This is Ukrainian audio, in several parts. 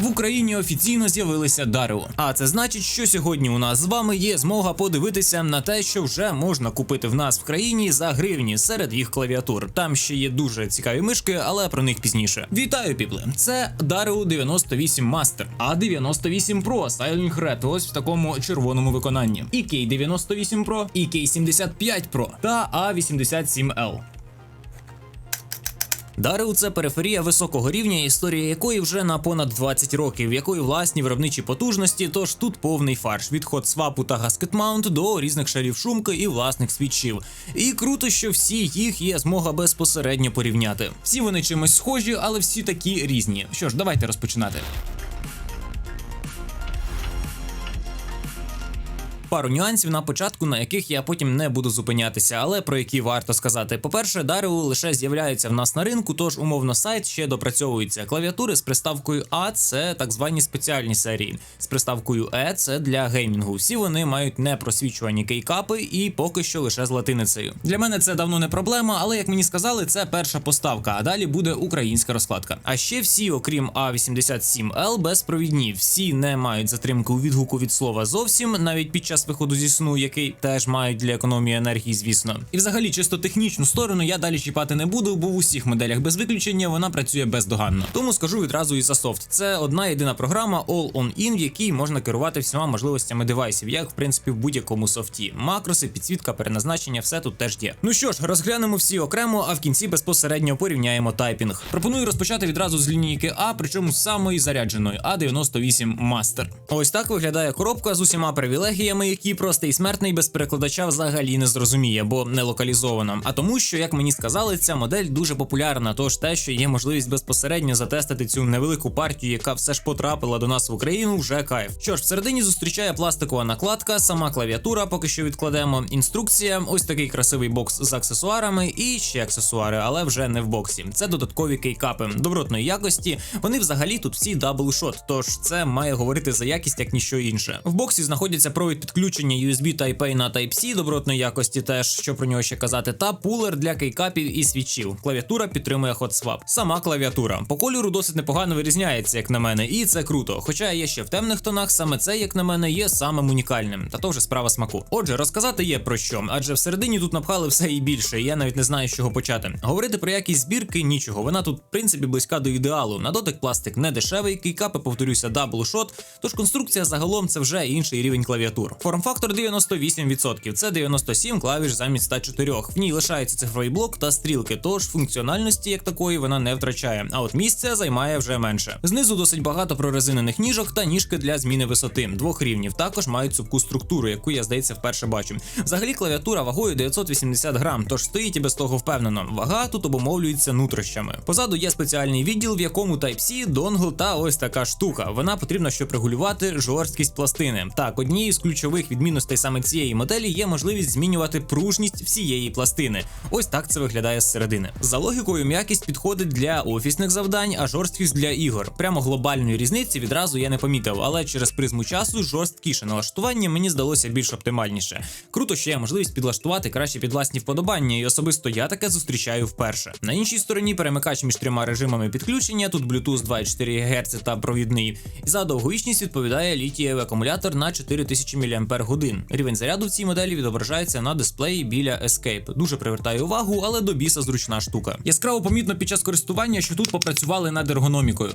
В Україні офіційно з'явилися Дарео. А це значить, що сьогодні у нас з вами є змога подивитися на те, що вже можна купити в нас в країні за гривні серед їх клавіатур. Там ще є дуже цікаві мишки, але про них пізніше. Вітаю, піпли! Це Дарео 98 Master, А98 Pro Styling Red, ось в такому червоному виконанні. І K98 Pro, і K75 Pro та A87L. Дареу це периферія високого рівня, історія якої вже на понад 20 років, якої власні виробничі потужності, тож тут повний фарш від ход свапу та гаскетмаунт до різних шарів шумки і власних свічів. І круто, що всі їх є змога безпосередньо порівняти. Всі вони чимось схожі, але всі такі різні. Що ж, давайте розпочинати. Пару нюансів на початку, на яких я потім не буду зупинятися, але про які варто сказати. По-перше, Дареу лише з'являються в нас на ринку, тож умовно сайт ще допрацьовується. Клавіатури з приставкою А це так звані спеціальні серії. З приставкою Е це для геймінгу. Всі вони мають непросвічувані кейкапи і поки що лише з латиницею. Для мене це давно не проблема, але як мені сказали, це перша поставка, а далі буде українська розкладка. А ще всі, окрім А87L, безпровідні. Всі не мають затримки у відгуку від слова зовсім, навіть під час виходу зі сну, який теж мають для економії енергії, звісно. І взагалі, чисто технічну сторону я далі чіпати не буду, бо в усіх моделях без виключення вона працює бездоганно. Тому скажу відразу і за софт. Це одна єдина програма All on In, в якій можна керувати всіма можливостями девайсів, як в принципі в будь-якому софті. Макроси, підсвітка, переназначення, все тут теж є. Ну що ж, розглянемо всі окремо, а в кінці безпосередньо порівняємо тайпінг. Пропоную розпочати відразу з лінійки А, причому з самої зарядженої А98 Master. Ось так виглядає коробка з усіма привілегіями, які простий смертний без перекладача взагалі не зрозуміє, бо не локалізовано. А тому, що, як мені сказали, ця модель дуже популярна. Тож те, що є можливість безпосередньо затестити цю невелику партію, яка все ж потрапила до нас в Україну, вже кайф. Що ж, всередині зустрічає пластикова накладка, сама клавіатура, поки що відкладемо. Інструкція, ось такий красивий бокс з аксесуарами і ще аксесуари, але вже не в боксі. Це додаткові кейкапи добротної якості. Вони взагалі тут всі даблшот, тож це має говорити за якість як ніщо інше. В боксі знаходяться провід підключення USB Type-A на Type-C добротної якості, теж що про нього ще казати, та пулер для кейкапів і свічів. Клавіатура підтримує HotSwap. Сама клавіатура по кольору досить непогано вирізняється, як на мене, і це круто. Хоча є ще в темних тонах, саме це, як на мене, є самим унікальним. Та то вже справа смаку. Отже, розказати є про що, адже всередині тут напхали все і більше. і Я навіть не знаю, з чого почати. Говорити про якість збірки нічого. Вона тут, в принципі, близька до ідеалу. На дотик пластик не дешевий, кейкапи, повторюся, даблшот. Тож конструкція загалом це вже інший рівень клавіатур. Форм-фактор 98%, це 97 клавіш замість 104. В ній лишається цифровий блок та стрілки, тож функціональності як такої вона не втрачає. А от місця займає вже менше. Знизу досить багато прорезинених ніжок та ніжки для зміни висоти двох рівнів. Також мають цупку структуру, яку я здається вперше бачу. Взагалі клавіатура вагою 980 грам, тож стоїть і без того впевнено. Вага тут обумовлюється нутрощами. Позаду є спеціальний відділ, в якому Type-C, донгл та ось така штука. Вона потрібна, щоб регулювати жорсткість пластини. Так, однією з ключових відмінностей саме цієї моделі є можливість змінювати пружність всієї пластини. Ось так це виглядає зсередини. За логікою, м'якість підходить для офісних завдань, а жорсткість для ігор. Прямо глобальної різниці відразу я не помітив, але через призму часу жорсткіше налаштування мені здалося більш оптимальніше. Круто, що є можливість підлаштувати краще під власні вподобання, і особисто я таке зустрічаю вперше. На іншій стороні перемикач між трьома режимами підключення. Тут Bluetooth 2,4 ГГц та провідний. За довговічність відповідає літієвий акумулятор на 4000 мАч. Рівень заряду в цій моделі відображається на дисплеї біля Escape. Дуже привертає увагу, але до біса зручна штука. Яскраво помітно під час користування, що тут попрацювали над ергономікою.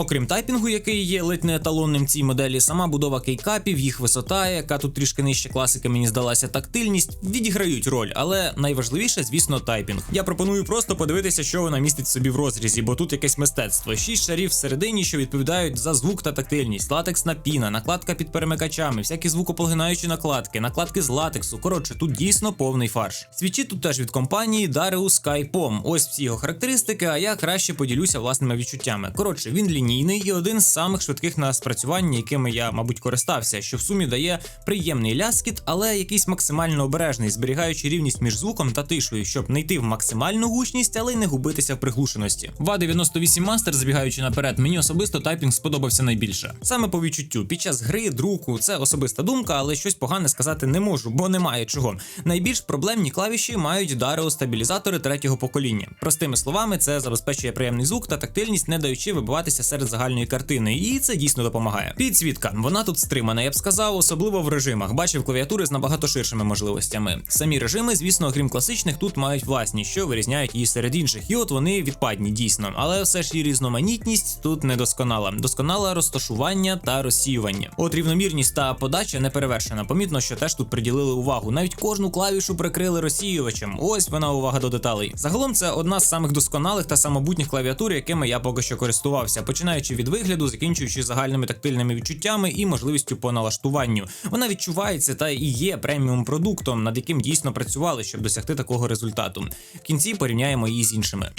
Окрім тайпінгу, який є ледь не еталонним цій моделі, сама будова кейкапів, їх висота, яка тут трішки нижче класики, мені здалася тактильність, відіграють роль, але найважливіше, звісно, тайпінг. Я пропоную просто подивитися, що вона містить собі в розрізі, бо тут якесь мистецтво. Шість шарів всередині, що відповідають за звук та тактильність, латексна піна, накладка під перемикачами, всякі звукопоглинаючі накладки, накладки з латексу. Коротше, тут дійсно повний фарш. Свічі тут теж від компанії Darius Skypom. Ось всі його характеристики, а я краще поділюся власними відчуттями. Коротше, він лінійний. Прямолінійний і один з самих швидких на спрацювання, якими я, мабуть, користався, що в сумі дає приємний ляскіт, але якийсь максимально обережний, зберігаючи рівність між звуком та тишою, щоб не йти в максимальну гучність, але й не губитися в приглушеності. В A98 Master, збігаючи наперед, мені особисто тайпінг сподобався найбільше. Саме по відчуттю, під час гри, друку, це особиста думка, але щось погане сказати не можу, бо немає чого. Найбільш проблемні клавіші мають Dario стабілізатори третього покоління. Простими словами, це забезпечує приємний звук та тактильність, не даючи вибиватися серед загальної картини, і це дійсно допомагає. Підсвітка, вона тут стримана, я б сказав, особливо в режимах. Бачив клавіатури з набагато ширшими можливостями. Самі режими, звісно, окрім класичних, тут мають власні, що вирізняють її серед інших. І от вони відпадні дійсно, але все ж і різноманітність тут недосконала. Досконала розташування та розсіювання. От рівномірність та подача не перевершена. Помітно, що теж тут приділили увагу. Навіть кожну клавішу прикрили розсіювачем. Ось вона увага до деталей. Загалом це одна з самих досконалих та самобутніх клавіатур, якими я поки що користувався, починаючи від вигляду, закінчуючи загальними тактильними відчуттями і можливістю по налаштуванню. Вона відчувається та і є преміум продуктом, над яким дійсно працювали, щоб досягти такого результату. В кінці порівняємо її з іншими.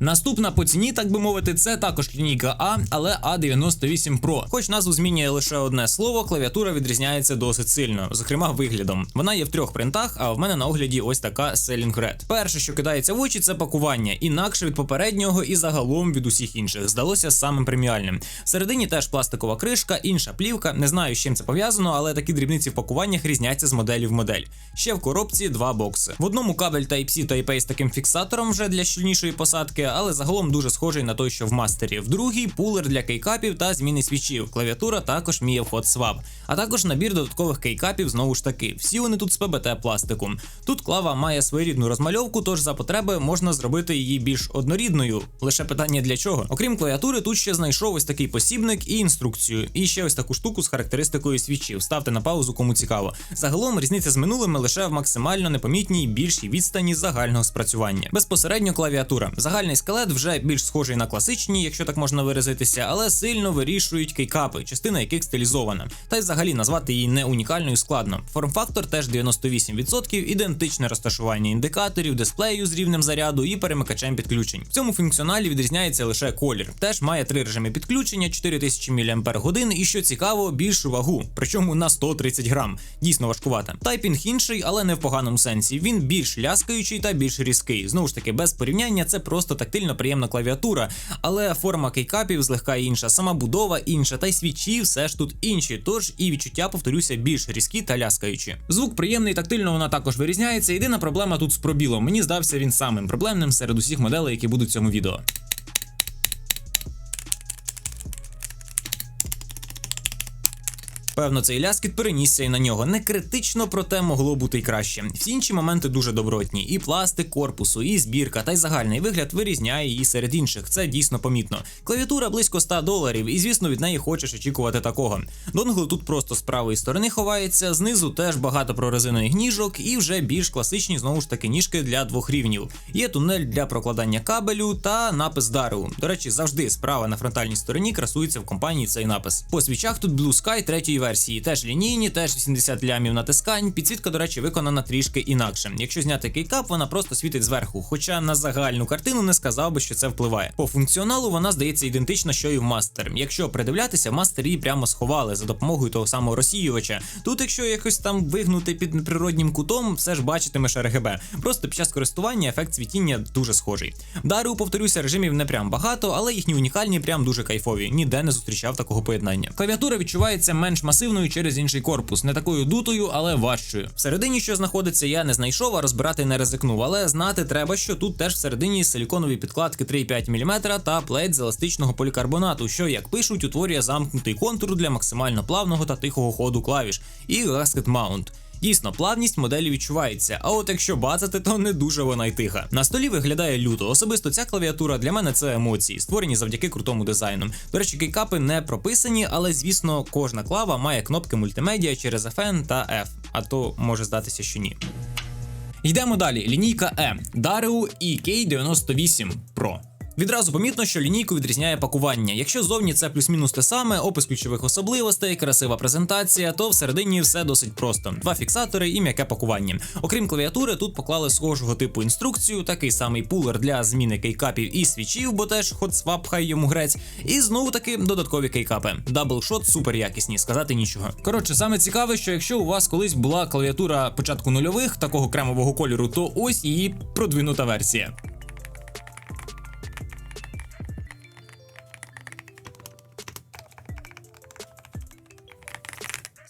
Наступна по ціні, так би мовити, це також лінійка А, але А98 Pro. Хоч назву змінює лише одне слово, клавіатура відрізняється досить сильно, зокрема виглядом. Вона є в трьох принтах, а в мене на огляді ось така Selling Red. Перше, що кидається в очі, це пакування, інакше від попереднього і загалом від усіх інших. Здалося самим преміальним. Всередині теж пластикова кришка, інша плівка. Не знаю, з чим це пов'язано, але такі дрібниці в пакуваннях різняться з моделі в модель. Ще в коробці два бокси. В одному кабель Type-C Type-A з таким фіксатором вже для щільнішої посадки але загалом дуже схожий на той, що в мастері. В другій пулер для кейкапів та зміни свічів. Клавіатура також міє вход свап, а також набір додаткових кейкапів знову ж таки. Всі вони тут з ПБТ пластику. Тут клава має своєрідну розмальовку, тож за потреби можна зробити її більш однорідною. Лише питання для чого. Окрім клавіатури, тут ще знайшов ось такий посібник і інструкцію. І ще ось таку штуку з характеристикою свічів. Ставте на паузу, кому цікаво. Загалом різниця з минулими лише в максимально непомітній більшій відстані загального спрацювання. Безпосередньо клавіатура. Загальний скелет вже більш схожий на класичні, якщо так можна виразитися, але сильно вирішують кейкапи, частина яких стилізована. Та й взагалі назвати її не унікальною складно. Форм-фактор теж 98%, ідентичне розташування індикаторів, дисплею з рівнем заряду і перемикачем підключень. В цьому функціоналі відрізняється лише колір. Теж має три режими підключення, 4000 мАч і що цікаво, більшу вагу, причому на 130 грам. Дійсно важкувата. Тайпінг інший, але не в поганому сенсі. Він більш ляскаючий та більш різкий. Знову ж таки, без порівняння це просто тактильно приємна клавіатура, але форма кейкапів злегка інша, сама будова інша, та й свічі все ж тут інші. Тож і відчуття, повторюся, більш різкі та ляскаючі. Звук приємний, тактильно вона також вирізняється. Єдина проблема тут з пробілом. Мені здався він самим проблемним серед усіх моделей, які будуть в цьому відео. Певно, цей ляскіт перенісся і на нього. Не критично, проте могло бути й краще. Всі інші моменти дуже добротні. І пластик корпусу, і збірка, та й загальний вигляд вирізняє її серед інших. Це дійсно помітно. Клавіатура близько 100 доларів, і звісно, від неї хочеш очікувати такого. Донгл тут просто з правої сторони ховається, знизу теж багато прорезиної ніжок, і вже більш класичні знову ж таки ніжки для двох рівнів. Є тунель для прокладання кабелю та напис Дару. До речі, завжди справа на фронтальній стороні красується в компанії цей напис. По свічах тут Blue Sky третьої версії, теж лінійні, теж 80 лямів натискань. Підсвітка, до речі, виконана трішки інакше. Якщо зняти кейкап, вона просто світить зверху. Хоча на загальну картину не сказав би, що це впливає. По функціоналу вона здається ідентична, що і в мастер. Якщо придивлятися, мастер її прямо сховали за допомогою того самого розсіювача. Тут, якщо якось там вигнути під неприроднім кутом, все ж бачитимеш RGB. Просто під час користування ефект світіння дуже схожий. Дару, повторюся, режимів не прям багато, але їхні унікальні прям дуже кайфові. Ніде не зустрічав такого поєднання. Клавіатура відчувається менш масивною через інший корпус, не такою дутою, але важчою. Всередині, що знаходиться, я не знайшов, а розбирати не ризикнув. Але знати треба, що тут теж всередині силіконові підкладки 3,5 мм та плейт з еластичного полікарбонату, що, як пишуть, утворює замкнутий контур для максимально плавного та тихого ходу клавіш, і gasket mount. Дійсно, плавність моделі відчувається, а от якщо бацати, то не дуже вона й тиха. На столі виглядає люто. Особисто ця клавіатура для мене це емоції, створені завдяки крутому дизайну. До речі, кейкапи не прописані, але звісно, кожна клава має кнопки мультимедіа через FN та F, а то може здатися, що ні. Йдемо далі. Лінійка E Dario EK98 Pro. Відразу помітно, що лінійку відрізняє пакування. Якщо зовні це плюс-мінус те саме, опис ключових особливостей, красива презентація, то всередині все досить просто: два фіксатори і м'яке пакування. Окрім клавіатури, тут поклали схожого типу інструкцію, такий самий пулер для зміни кейкапів і свічів, бо теж хотсвап хай йому грець. І знову таки додаткові кейкапи. Даблшот супер якісні, сказати нічого. Коротше, саме цікаве, що якщо у вас колись була клавіатура початку нульових такого кремового кольору, то ось її продвинута версія.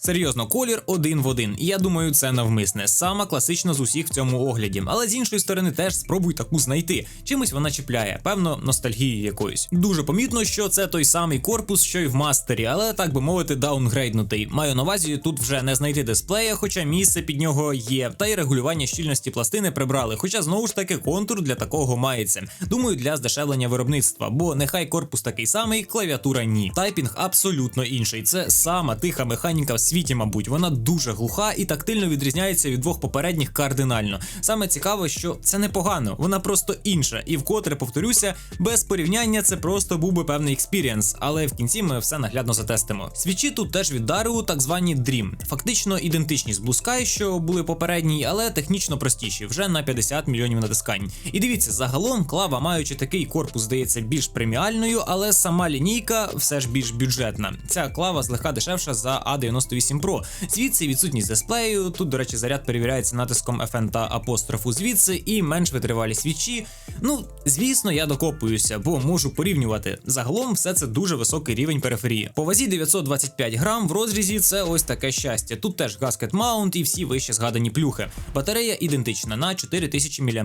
Серйозно, колір один в один. І я думаю, це навмисне. Сама класична з усіх в цьому огляді. Але з іншої сторони, теж спробуй таку знайти. Чимось вона чіпляє, певно, ностальгією якоюсь. Дуже помітно, що це той самий корпус, що й в мастері, але так би мовити, даунгрейднутий. Маю на увазі тут вже не знайти дисплея, хоча місце під нього є, та й регулювання щільності пластини прибрали. Хоча знову ж таки контур для такого мається. Думаю, для здешевлення виробництва, бо нехай корпус такий самий, клавіатура ні. Тайпінг абсолютно інший. Це сама тиха механіка в світі, мабуть. Вона дуже глуха і тактильно відрізняється від двох попередніх кардинально. Саме цікаве, що це непогано, вона просто інша. І вкотре повторюся, без порівняння це просто був би певний експірієнс, але в кінці ми все наглядно затестимо. Свічі тут теж від Дару, так звані Dream. Фактично ідентичні з Blue Sky, що були попередні, але технічно простіші, вже на 50 мільйонів натискань. І дивіться, загалом клава, маючи такий корпус, здається більш преміальною, але сама лінійка все ж більш бюджетна. Ця клава злегка дешевша за A98 Pro. Звідси відсутність дисплею. Тут, до речі, заряд перевіряється натиском FN та апострофу звідси, і менш витривалі свічі. Ну, звісно, я докопуюся, бо можу порівнювати. Загалом все це дуже високий рівень периферії. По вазі 925 грам в розрізі це ось таке щастя. Тут теж гаскет маунт і всі вище згадані плюхи. Батарея ідентична на 4000 мАч.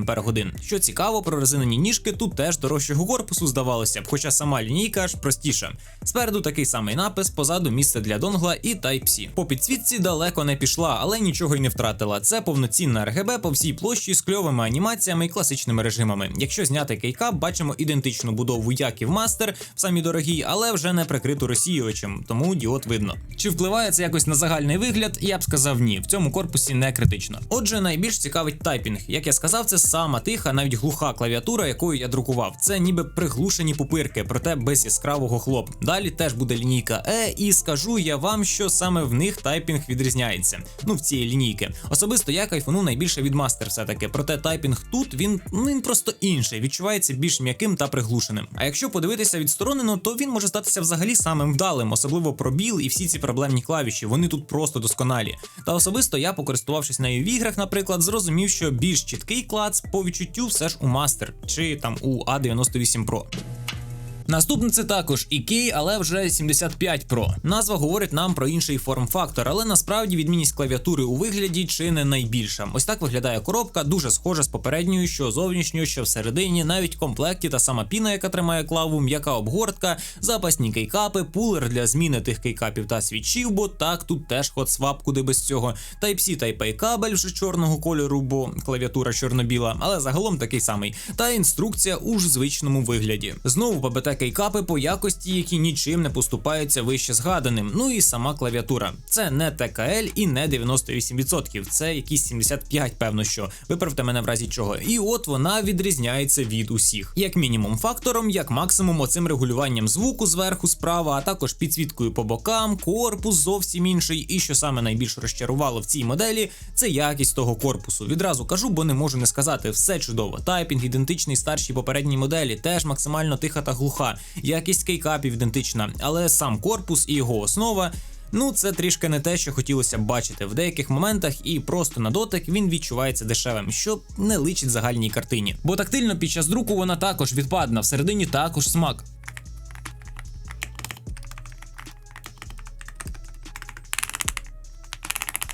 Що цікаво, прорезинені ніжки тут теж дорожчого корпусу здавалося б, хоча сама лінійка ж простіша. Спереду такий самий напис, позаду місце для донгла і Type-C. По підсвітці далеко не пішла, але нічого й не втратила. Це повноцінна RGB по всій площі з кльовими анімаціями і класичними режимами. Якщо зняти кейкап, бачимо ідентичну будову, як і в мастер, в самій дорогій, але вже не прикриту розсіювачем, тому діод видно. Чи впливає це якось на загальний вигляд? Я б сказав ні. В цьому корпусі не критично. Отже, найбільш цікавить тайпінг. Як я сказав, це сама тиха, навіть глуха клавіатура, якою я друкував. Це ніби приглушені пупирки, проте без яскравого хлоп. Далі теж буде лінійка E, і скажу я вам, що саме в них тайпінг відрізняється. Ну, в цієї лінійки. Особисто я кайфану найбільше від мастер, все-таки. Проте тайпінг тут він ну він просто інший, відчувається більш м'яким та приглушеним. А якщо подивитися відсторонено, то він може статися взагалі самим вдалим, особливо пробіл і всі ці проблемні клавіші. Вони тут просто досконалі. Та особисто я, покористувавшись нею в іграх, наприклад, зрозумів, що більш чіткий клац по відчуттю все ж у мастер чи там у A98 Pro. Наступне це також IK, але вже 75 Pro. Назва говорить нам про інший форм-фактор, але насправді відмінність клавіатури у вигляді чи не найбільша. Ось так виглядає коробка, дуже схожа з попередньою, що зовнішньою, що всередині, навіть комплекті та сама піна, яка тримає клаву, м'яка обгортка, запасні кейкапи, пулер для зміни тих кейкапів та свічів, бо так тут теж хотсвап, куди без цього. Type-C Type-A кабель вже чорного кольору, бо клавіатура чорно-біла, але загалом такий самий. Та інструкція у ж звичному вигляді. Знову ПБТ кейкапи по якості, які нічим не поступаються вище згаданим. Ну і сама клавіатура. Це не ТКЛ і не 98%, це якісь 75, певно що. Виправте мене в разі чого. І от вона відрізняється від усіх, як мінімум фактором, як максимум оцим регулюванням звуку зверху справа, а також підсвіткою по бокам, корпус зовсім інший. І що саме найбільш розчарувало в цій моделі, це якість того корпусу. Відразу кажу, бо не можу не сказати. Все чудово. Тайпінг ідентичний старшій попередній моделі, теж максимально тиха та глуха. Якість кейкапів ідентична, але сам корпус і його основа. Ну, це трішки не те, що хотілося б бачити. В деяких моментах і просто на дотик він відчувається дешевим, що не личить загальній картині. Бо тактильно під час друку вона також відпадна, всередині також смак.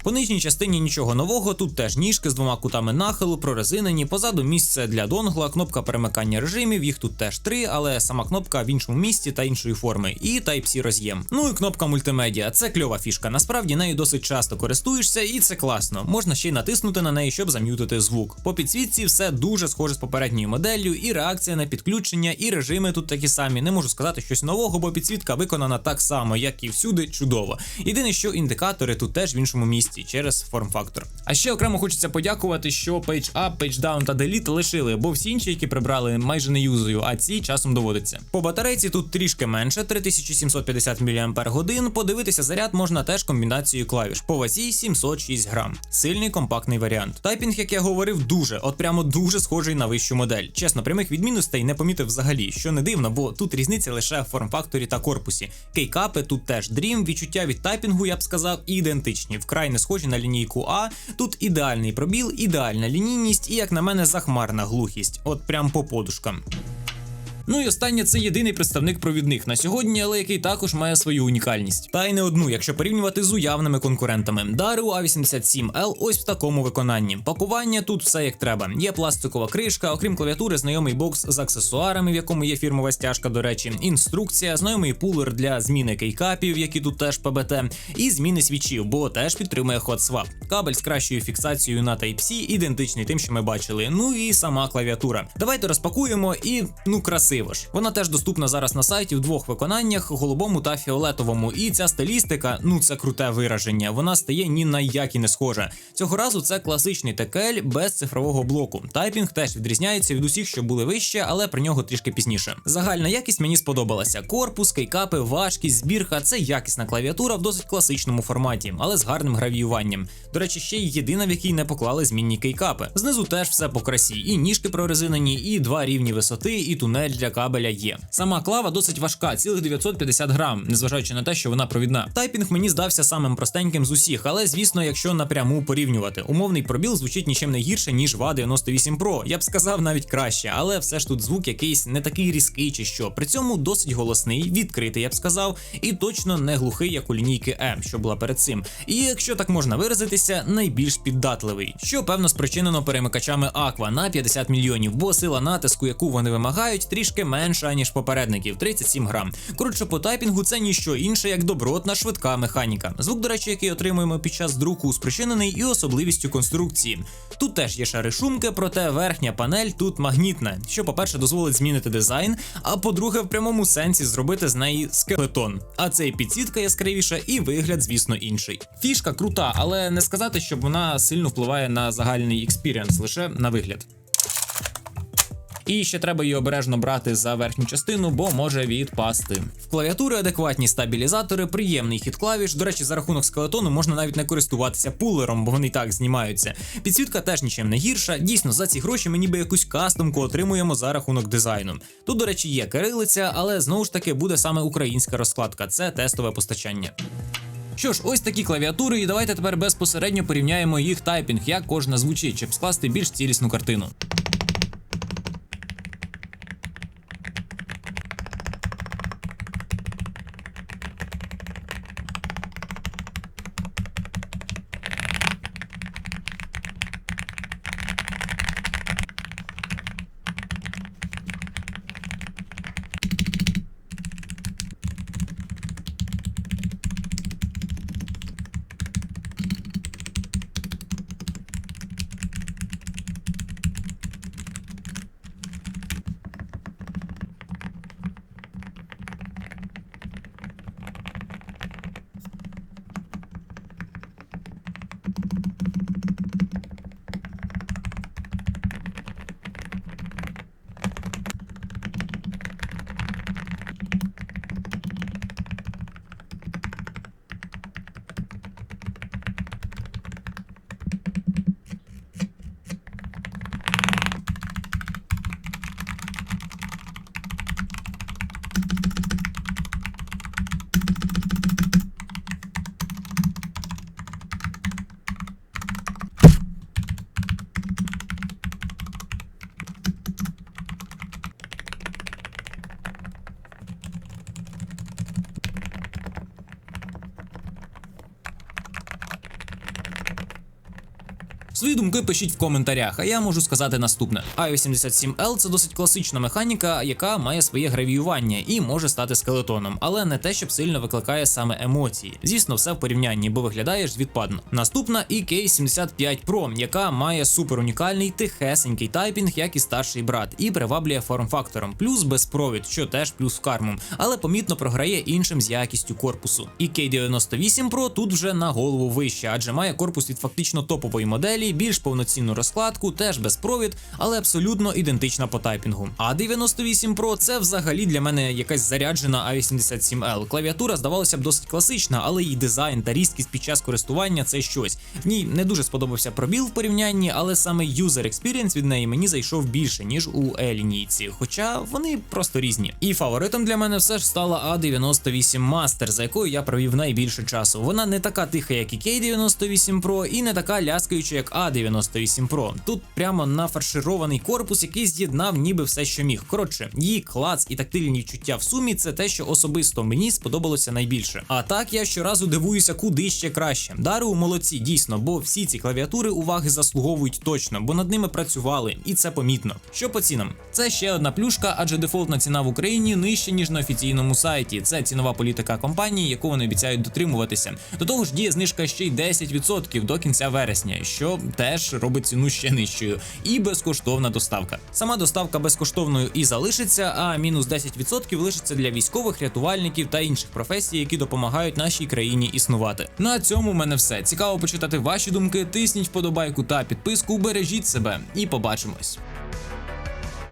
По нижній частині нічого нового, тут теж ніжки з двома кутами нахилу, прорезинені, позаду місце для донгла, кнопка перемикання режимів, їх тут теж три, але сама кнопка в іншому місці та іншої форми, і Type-C роз'єм. Ну і кнопка мультимедіа. Це кльова фішка. Насправді нею досить часто користуєшся, і це класно. Можна ще й натиснути на неї, щоб зам'ютити звук. По підсвітці все дуже схоже з попередньою моделлю, і реакція на підключення, і режими тут такі самі. Не можу сказати щось нового, бо підсвітка виконана так само, як і всюди, чудово. Єдине, що індикатори тут теж в іншому місці. Коробці через форм-фактор. А ще окремо хочеться подякувати, що Page Up, Page Down та Delete лишили, бо всі інші, які прибрали, майже не юзаю, а ці часом доводиться. По батарейці тут трішки менше 3750 мАч. Подивитися заряд можна теж комбінацією клавіш. По вазі 706 грам. Сильний компактний варіант. Тайпінг, як я говорив, дуже, от прямо дуже схожий на вищу модель. Чесно, прямих відмінностей не помітив взагалі, що не дивно, бо тут різниця лише в форм-факторі та корпусі. Кейкапи тут теж дрім, відчуття від тайпінгу, я б сказав, ідентичні. Вкрай не схожі на лінійку А. Тут ідеальний пробіл, ідеальна лінійність і, як на мене, захмарна глухість. От прям по подушкам. Ну і останнє це єдиний представник провідних на сьогодні, але який також має свою унікальність. Та й не одну, якщо порівнювати з уявними конкурентами. Daru A87L ось в такому виконанні. Пакування тут все як треба. Є пластикова кришка, окрім клавіатури, знайомий бокс з аксесуарами, в якому є фірмова стяжка, до речі, інструкція, знайомий пулер для зміни кейкапів, які тут теж ПБТ, і зміни свічів, бо теж підтримує HotSwap. Кабель з кращою фіксацією на Type-C, ідентичний тим, що ми бачили. Ну і сама клавіатура. Давайте розпакуємо і ну красиво ж. Вона теж доступна зараз на сайті в двох виконаннях голубому та фіолетовому. І ця стилістика, ну це круте вираження. Вона стає ні на які не схожа. Цього разу це класичний текель без цифрового блоку. Тайпінг теж відрізняється від усіх, що були вище, але про нього трішки пізніше. Загальна якість мені сподобалася. Корпус, кейкапи, важкість, збірка це якісна клавіатура в досить класичному форматі, але з гарним гравіюванням. До речі, ще й єдина, в якій не поклали змінні кейкапи. Знизу теж все по красі, і ніжки прорезинені, і два рівні висоти, і тунель для кабеля є. Сама клава досить важка, цілих 950 грам, незважаючи на те, що вона провідна. Тайпінг мені здався самим простеньким з усіх, але звісно, якщо напряму порівнювати, умовний пробіл звучить нічим не гірше, ніж VA 98 Pro. Я б сказав навіть краще, але все ж тут звук якийсь не такий різкий чи що. При цьому досить голосний, відкритий, я б сказав, і точно не глухий, як у лінійки M, що була перед цим. І якщо так можна виразитися, найбільш піддатливий, що певно спричинено перемикачами Aqua на 50 мільйонів, бо сила натиску, яку вони вимагають, трішки менша ніж попередників 37 грам. Коротше, по тайпінгу це ніщо інше, як добротна швидка механіка. Звук, до речі, який отримуємо під час друку, спричинений і особливістю конструкції. Тут теж є шари шумки, проте верхня панель тут магнітна, що, по-перше, дозволить змінити дизайн, а по-друге, в прямому сенсі зробити з неї скелетон. А це і підсітка яскравіша, і вигляд, звісно, інший. Фішка крута, але не сказати, щоб вона сильно впливає на загальний експіріенс, лише на вигляд. І ще треба її обережно брати за верхню частину, бо може відпасти. В клавіатури адекватні стабілізатори, приємний хід клавіш. До речі, за рахунок скелетону можна навіть не користуватися пулером, бо вони так знімаються. Підсвітка теж нічим не гірша. Дійсно, за ці гроші ми ніби якусь кастомку отримуємо за рахунок дизайну. Тут, до речі, є кирилиця, але знову ж таки буде саме українська розкладка. Це тестове постачання. Що ж, ось такі клавіатури, і давайте тепер безпосередньо порівняємо їх тайпінг, як кожна звучить, щоб скласти більш цілісну картину. Свої думки пишіть в коментарях, а я можу сказати наступне: А87L це досить класична механіка, яка має своє гравіювання і може стати скелетоном, але не те, щоб сильно викликає саме емоції. Звісно, все в порівнянні, бо виглядає ж відпадно. Наступна EK75 Pro, яка має супер унікальний тихесенький тайпінг, як і старший брат, і приваблює форм-фактором, плюс безпровід, що теж плюс в карму, але помітно програє іншим з якістю корпусу. EK98 Pro тут вже на голову вище, адже має корпус від фактично топової моделі, більш повноцінну розкладку, теж безпровід, але абсолютно ідентична по тайпінгу. А 98 Pro це взагалі для мене якась заряджена A87L. Клавіатура здавалося б досить класична, але її дизайн та різкість під час користування це щось. В ній не дуже сподобався пробіл в порівнянні, але саме user experience від неї мені зайшов більше, ніж у E-лінійці, хоча вони просто різні. І фаворитом для мене все ж стала A98 Master, за якою я провів найбільше часу. Вона не така тиха, як і K98 Pro, і не така ляскаюча, як A98 Pro. Тут прямо нафарширований корпус, який з'єднав ніби все, що міг. Коротше, її клац і тактильні відчуття в сумі це те, що особисто мені сподобалося найбільше. А так я щоразу дивуюся, куди ще краще. Дару молодці, дійсно, бо всі ці клавіатури уваги заслуговують точно, бо над ними працювали, і це помітно. Що по цінам? Це ще одна плюшка, адже дефолтна ціна в Україні нижча ніж на офіційному сайті. Це цінова політика компанії, яку вони обіцяють дотримуватися. До того ж, діє знижка ще й 10% до кінця вересня, що теж робить ціну ще нижчою, і безкоштовна доставка. Сама доставка безкоштовною і залишиться, а мінус 10% лишиться для військових, рятувальників та інших професій, які допомагають нашій країні існувати. На цьому в мене все. Цікаво почитати ваші думки. Тисніть вподобайку та підписку. Бережіть себе і побачимось.